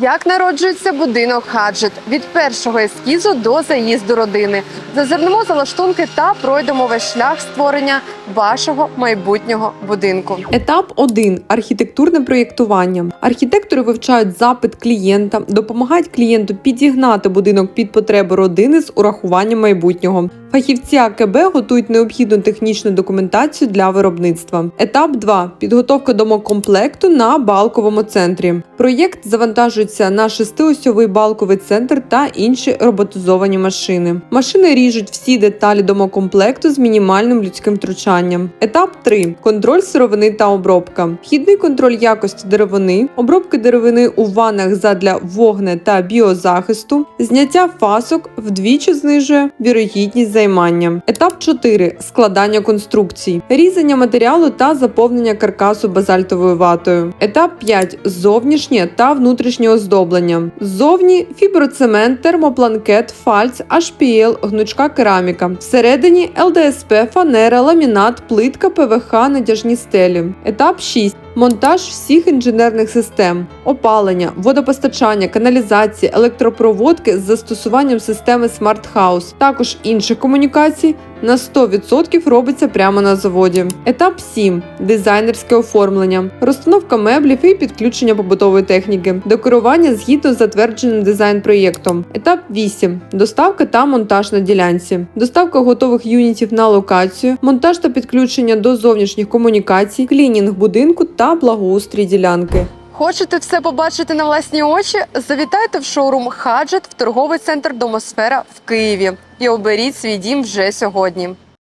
Як народжується будинок хаджет від першого ескізу до заїзду родини. Зазирнемо за лаштунки та пройдемо весь шлях створення вашого майбутнього будинку. Етап 1. архітектурне проєктування. Архітектори вивчають запит клієнта, допомагають клієнту підігнати будинок під потреби родини з урахуванням майбутнього. Фахівці АКБ готують необхідну технічну документацію для виробництва. Етап 2. підготовка домокомплекту на балковому центрі. Проєкт завантажується на шестиосьовий балковий центр та інші роботизовані машини. Машини ріжуть всі деталі домокомплекту з мінімальним людським втручанням. Етап 3. контроль сировини та обробка. Вхідний контроль якості деревини, обробки деревини у ваннах задля вогне та біозахисту, зняття фасок вдвічі знижує вірогідність займання. Етап 4. складання конструкцій, різання матеріалу та заповнення каркасу базальтовою ватою. Етап 5. зовнішнє та внутрішнє оздоблення. Ззовні фіброцемент, термопланкет, фальц, HPL, гнучка кераміка. Всередині ЛДСП, фанера, ламінат, плитка, ПВХ, натяжні стелі. Етап 6. Монтаж всіх інженерних систем, опалення, водопостачання, каналізації, електропроводки з застосуванням системи Smart House, також інших комунікацій на 100% робиться прямо на заводі. Етап 7. дизайнерське оформлення, розстановка меблів і підключення побутової техніки, декорування згідно з затвердженим дизайн-проєктом. Етап 8. доставка та монтаж на ділянці, доставка готових юнітів на локацію, монтаж та підключення до зовнішніх комунікацій, клінінг будинку та благоустрій ділянки. Хочете все побачити на власні очі? Завітайте в шоурум Хаджет в торговий центр Домосфера в Києві і оберіть свій дім вже сьогодні.